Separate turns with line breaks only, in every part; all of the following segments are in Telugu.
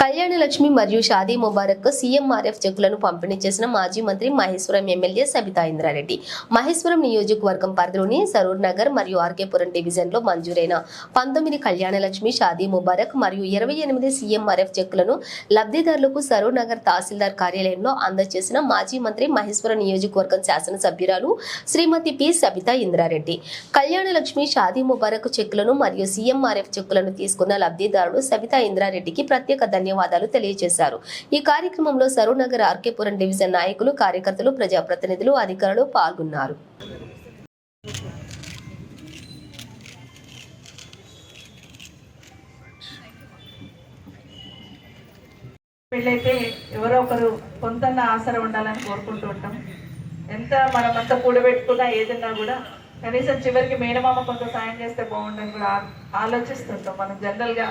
కళ్యాణ లక్ష్మి మరియు షాదీ ముబారక్ సీఎంఆర్ఎఫ్ చెక్కులను పంపిణీ చేసిన మాజీ మంత్రి మహేశ్వరం ఎమ్మెల్యే సబితా ఇంద్రారెడ్డి. మహేశ్వరం నియోజకవర్గం పరిధిలోని సరూర్ నగర్ మరియు ఆర్కేపురం డివిజన్లో మంజూరైన పంతొమ్మిది కళ్యాణ లక్ష్మి షాదీ ముబారక్ మరియు ఇరవై ఎనిమిది సీఎంఆర్ఎఫ్ చెక్కులను లబ్ధిదారులకు సరూర్ నగర్ తహసీల్దార్ కార్యాలయంలో అందజేసిన మాజీ మంత్రి మహేశ్వరం నియోజకవర్గం శాసనసభ్యురాలు శ్రీమతి పి సబితా ఇంద్రారెడ్డి. కళ్యాణ లక్ష్మి షాదీ ముబారక్ చెక్కులను మరియు సీఎంఆర్ఎఫ్ చెక్కులను తీసుకున్న లబ్ధిదారుడు సబితా ఇంద్రారెడ్డికి ప్రత్యేక ధన్యవాదాలు తెలియజేశారు. ఈ కార్యక్రమంలో సరూనగర్ ఆర్కేపురం డివిజన్ నాయకులు కార్యకర్తలు ప్రజాప్రతినిధులు అధికారులు పాల్గొన్నారు.
వీళ్ళైతే ఎవరో ఒకరు కొంతన్న ఆసర ఉండాలని కోరుకుంటూ ఉంటాం. ఎంత మనం అంత కూడబెట్టుకున్నా ఏదన్నా కూడా కనీసం చివరికి మేనమామ కొంత సాయం చేస్తే బాగుండని కూడా ఆలోచిస్తుంటాం. మనం జనరల్గా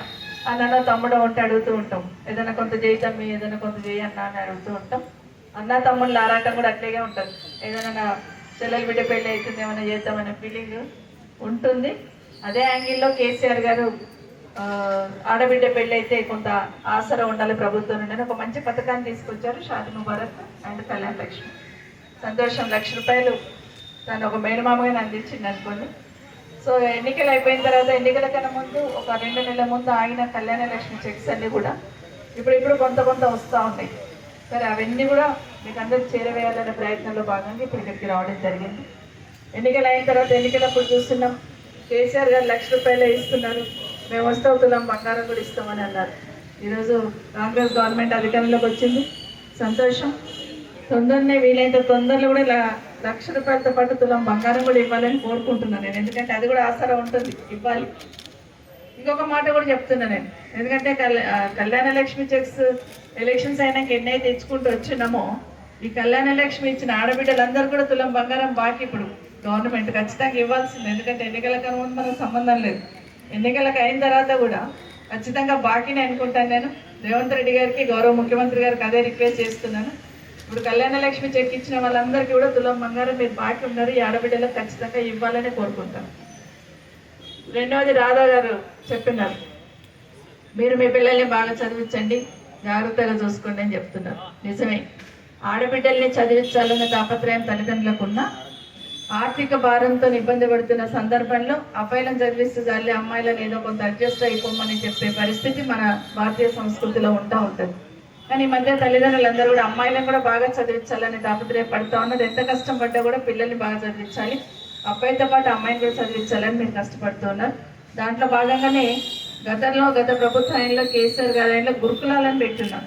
అన్ననో తమ్ముడో ఉంటే అడుగుతూ ఉంటాం. ఏదైనా కొంత చేయి తమ్మి ఏదైనా కొంత చేయి అన్న అని అడుగుతూ ఉంటాం. అన్న తమ్ముళ్ళ ఆరాటం కూడా అట్లాగే ఉంటుంది. ఏదైనా చెల్లెలు బిడ్డ పెళ్ళి అవుతుంది ఏమైనా చేద్దామనే ఫీలింగ్ ఉంటుంది. అదే యాంగిల్లో కేసీఆర్ గారు ఆడబిడ్డ పెళ్ళి అయితే కొంత ఆసరా ఉండాలి ప్రభుత్వం నుండి ఒక మంచి పథకాన్ని తీసుకొచ్చారు షాది ముబారక్ అండ్ కళ్యాణ లక్ష్మి. సంతోషం లక్ష రూపాయలు తను ఒక మేనమామగా అందించింది అనుకోండి. సో ఎన్నికలు అయిపోయిన తర్వాత ఎన్నికల కన్నా ముందు ఒక రెండు నెలల ముందు ఆగిన కళ్యాణ లక్ష్మి చెక్స్ అన్ని కూడా ఇప్పుడు ఇప్పుడు కొంత కొంత వస్తూ ఉన్నాయి. సరే అవన్నీ కూడా మీకు అందరూ చేరవేయాలనే ప్రయత్నంలో భాగంగా ఇప్పుడు ఇక్కడికి రావడం జరిగింది. ఎన్నికలు అయిన తర్వాత ఎన్నికలప్పుడు చూస్తున్నాం. కేసీఆర్ గారు లక్ష రూపాయలే ఇస్తున్నారు. మేము వస్తూ అవుతున్నాం బంగారం కూడా ఇస్తామని అన్నారు. ఈరోజు కాంగ్రెస్ గవర్నమెంట్ అధికారంలోకి వచ్చింది. సంతోషం. తొందరనే వీలైనంత తొందరలో కూడా లక్ష రూపాయలతో పాటు తులం బంగారం కూడా ఇవ్వాలని కోరుకుంటున్నాను నేను. ఎందుకంటే అది కూడా ఆసరా ఉంటుంది ఇవ్వాలి. ఇంకొక మాట కూడా చెప్తున్నా నేను. ఎందుకంటే కళ్యా- కళ్యాణ లక్ష్మి చెక్స్ ఎలక్షన్స్ అయినాక ఎన్నైతే ఇచ్చుకుంటూ వచ్చినామో ఈ కళ్యాణ లక్ష్మి ఇచ్చిన ఆడబిడ్డలందరూ కూడా తులం బంగారం బాకీ ఇప్పుడు గవర్నమెంట్ ఖచ్చితంగా ఇవ్వాల్సింది. ఎందుకంటే ఎన్నికల కన్నా మనకు సంబంధం లేదు. ఎన్నికలకు అయిన తర్వాత కూడా ఖచ్చితంగా బాకీని అనుకుంటాను నేను. రేవంత్ రెడ్డి గారికి గౌరవ ముఖ్యమంత్రి గారికి అదే రిక్వెస్ట్ చేస్తున్నాను. ఇప్పుడు కళ్యాణ లక్ష్మి చెక్ ఇచ్చిన వాళ్ళందరికీ కూడా తులం బంగారం మీరు బాకీ ఉన్నారు ఈ ఆడబిడ్డలకు ఖచ్చితంగా ఇవ్వాలని కోరుకుంటాను. రెండవది రాధా గారు చెప్పినారు. మీరు మీ పిల్లల్ని బాగా చదివించండి. జాగ్రత్తగా చూసుకోండి అని చెప్తున్నారు. నిజమే. ఆడబిడ్డల్ని చదివించాలన్న తాపత్రయం తల్లిదండ్రులకు ఉన్న ఆర్థిక భారంతో ఇబ్బంది పడుతున్న సందర్భంలో అబ్బాయిలను చదివిస్తే చాలి అమ్మాయిలను ఏదో కొంత అడ్జస్ట్ అయిపోమని చెప్పే పరిస్థితి మన భారతీయ సంస్కృతిలో ఉంటా ఉంటుంది. కానీ ఈ మధ్య తల్లిదండ్రులందరూ కూడా అమ్మాయిలను కూడా బాగా చదివించాలని తాపత్రయం ఉన్నది ఎంత కష్టం పడ్డా కూడా పిల్లల్ని బాగా చదివించాలి. అబ్బాయితో పాటు అమ్మాయిని కూడా చదివించాలని మీరు కష్టపడుతున్నారు దాంట్లో భాగంగానే గతంలో గత ప్రభుత్వంలో కేసీఆర్ గారిలో గురుకులాలను పెట్టున్నాం.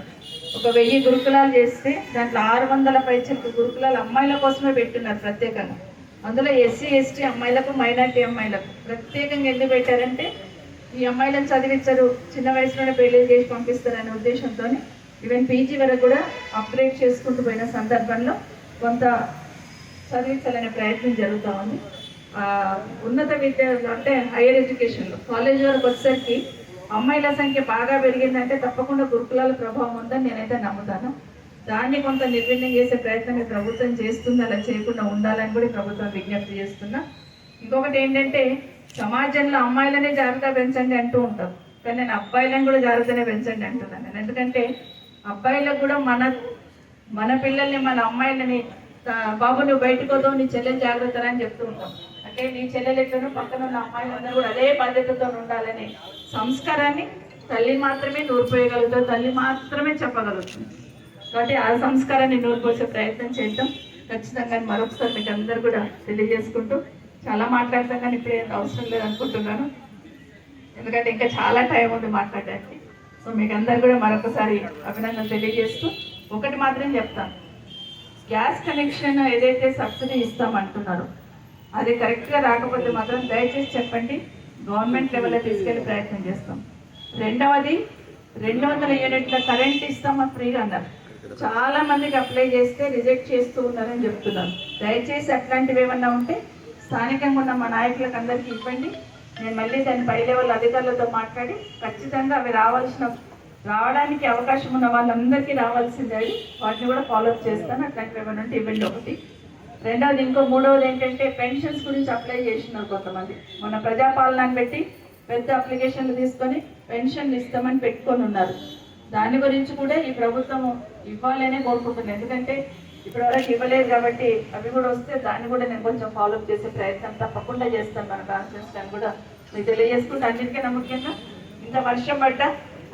ఒక వెయ్యి గురుకులాలు చేస్తే దాంట్లో ఆరు వందల పైచలకు గురుకులాలు అమ్మాయిల కోసమే పెట్టున్నారు ప్రత్యేకంగా. అందులో ఎస్సీ ఎస్టీ అమ్మాయిలకు మైనార్టీ అమ్మాయిలకు ప్రత్యేకంగా ఎందుకు పెట్టారంటే ఈ అమ్మాయిలను చదివించరు చిన్న వయసులోనే పెళ్ళి చేసి పంపిస్తారనే ఉద్దేశంతో ఈవెన్ పీజీ వరకు కూడా అప్గ్రేడ్ చేసుకుంటూ పోయిన సందర్భంలో కొంత చదివించాలనే ప్రయత్నం జరుగుతూ ఉంది. ఉన్నత విద్య అంటే హైయర్ ఎడ్యుకేషన్లో కాలేజ్ వరకు వచ్చేసరికి అమ్మాయిల సంఖ్య బాగా పెరిగిందంటే తప్పకుండా గురుకులాల ప్రభావం ఉందని నేనైతే నమ్ముతాను. దాన్ని కొంత నిర్వీర్యం చేసే ప్రయత్నం ప్రభుత్వం చేస్తుంది అలా చేయకుండా ఉండాలని కూడా ప్రభుత్వం విజ్ఞప్తి చేస్తున్నా. ఇంకొకటి ఏంటంటే సమాజంలో అమ్మాయిలనే జాగ్రత్త పెంచండి అంటూ ఉంటాం. కానీ నేను అబ్బాయిలను కూడా జాగ్రత్తనే పెంచండి అంటున్నాను. నేను ఎందుకంటే అబ్బాయిలకు కూడా మన మన పిల్లల్ని మన అమ్మాయిలని బాబు నువ్వు బయటకు వద్దావు నీ చెల్లెలు జాగ్రత్త అని చెప్తూ ఉంటాం. అంటే నీ చెల్లెలు ఎట్లనో పక్కన ఉన్న అమ్మాయిలందరూ కూడా అదే బాధ్యతతో ఉండాలని సంస్కారాన్ని తల్లి మాత్రమే నూరిపోయగలుగుతుంది తల్లి మాత్రమే చెప్పగలుగుతుంది కాబట్టి ఆ సంస్కారాన్ని నూరిపోసే ప్రయత్నం చేద్దాం. ఖచ్చితంగా మరొకసారి మీకు అందరు కూడా తెలియజేసుకుంటూ చాలా మాట్లాడతాం కానీ ఇప్పుడు అవసరం లేదనుకుంటున్నాను ఎందుకంటే ఇంకా చాలా టైం ఉంది మాట్లాడడానికి. సో మీకు అందరు కూడా మరొకసారి అభినందన తెలియజేస్తూ ఒకటి మాత్రం చెప్తాను గ్యాస్ కనెక్షన్ ఏదైతే సబ్సిడీ ఇస్తామంటున్నారో అది కరెక్ట్గా రాకపోతే మాత్రం దయచేసి చెప్పండి గవర్నమెంట్ లెవెల్లో తీసుకెళ్ళి ప్రయత్నం చేస్తాం. రెండవది రెండు వందల యూనిట్ల కరెంట్ ఇస్తామా ఫ్రీగా అన్నారు. చాలా మందికి అప్లై చేస్తే రిజెక్ట్ చేస్తూ ఉన్నారని చెప్తున్నారు. దయచేసి అట్లాంటివి ఏమన్నా ఉంటే స్థానికంగా ఉన్న మా నాయకులకు అందరికీ ఇవ్వండి. నేను మళ్ళీ దాని పై లెవెల్ అధికారులతో మాట్లాడి ఖచ్చితంగా అవి రావాల్సిన రావడానికి అవకాశం ఉన్న వాళ్ళందరికీ రావాల్సిందే అవి వాటిని కూడా ఫాలోఅప్ చేస్తాను. అట్లాంటివి ఏమైనా ఉంటే ఇవ్వండి ఒకటి. రెండవది ఇంకో మూడవది ఏంటంటే పెన్షన్స్ గురించి అప్లై చేసినారు కొంతమంది. మన ప్రజాపాలనని పెట్టి పెద్ద అప్లికేషన్లు తీసుకొని పెన్షన్లు ఇస్తామని పెట్టుకొని ఉన్నారు. దాని గురించి కూడా ఈ ప్రభుత్వం ఇవ్వాలనే కోరుకుంటున్నాను ఎందుకంటే ఇప్పటివరకు ఇవ్వలేదు కాబట్టి అవి కూడా వస్తే దాన్ని కూడా నేను కొంచెం ఫాలోఅప్ చేసే ప్రయత్నం తప్పకుండా చేస్తాను మన కాన్ఫరెన్స్ కూడా మీకు తెలియజేసుకుంటే అన్నిటికన్నా ముఖ్యంగా ఇంత వర్షం పడ్డ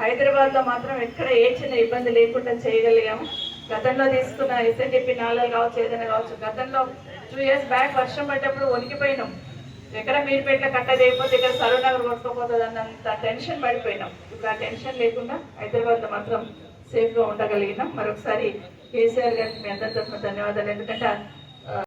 హైదరాబాద్లో మాత్రం ఎక్కడ ఏ చిన్న ఇబ్బంది లేకుండా చేయగలిగాము. గతంలో తీసుకున్న ఎస్ఎన్డిపి నాలుగు కావచ్చు ఏదైనా కావచ్చు గతంలో టూ ఇయర్స్ బ్యాక్ వర్షం పడ్డప్పుడు వణికిపోయినాం. ఎక్కడ మీరుపేట కట్ట చేయకపోతే ఇక్కడ సరూనగర్ కొట్టుకోపోతుంది అన్నంత టెన్షన్ పడిపోయినాం. ఇప్పుడు ఆ టెన్షన్ లేకుండా హైదరాబాద్లో మాత్రం సేఫ్గా ఉండగలిగినాం. మరొకసారి కేసీఆర్ గారికి మీ అందరి తరఫున ధన్యవాదాలు. ఎందుకంటే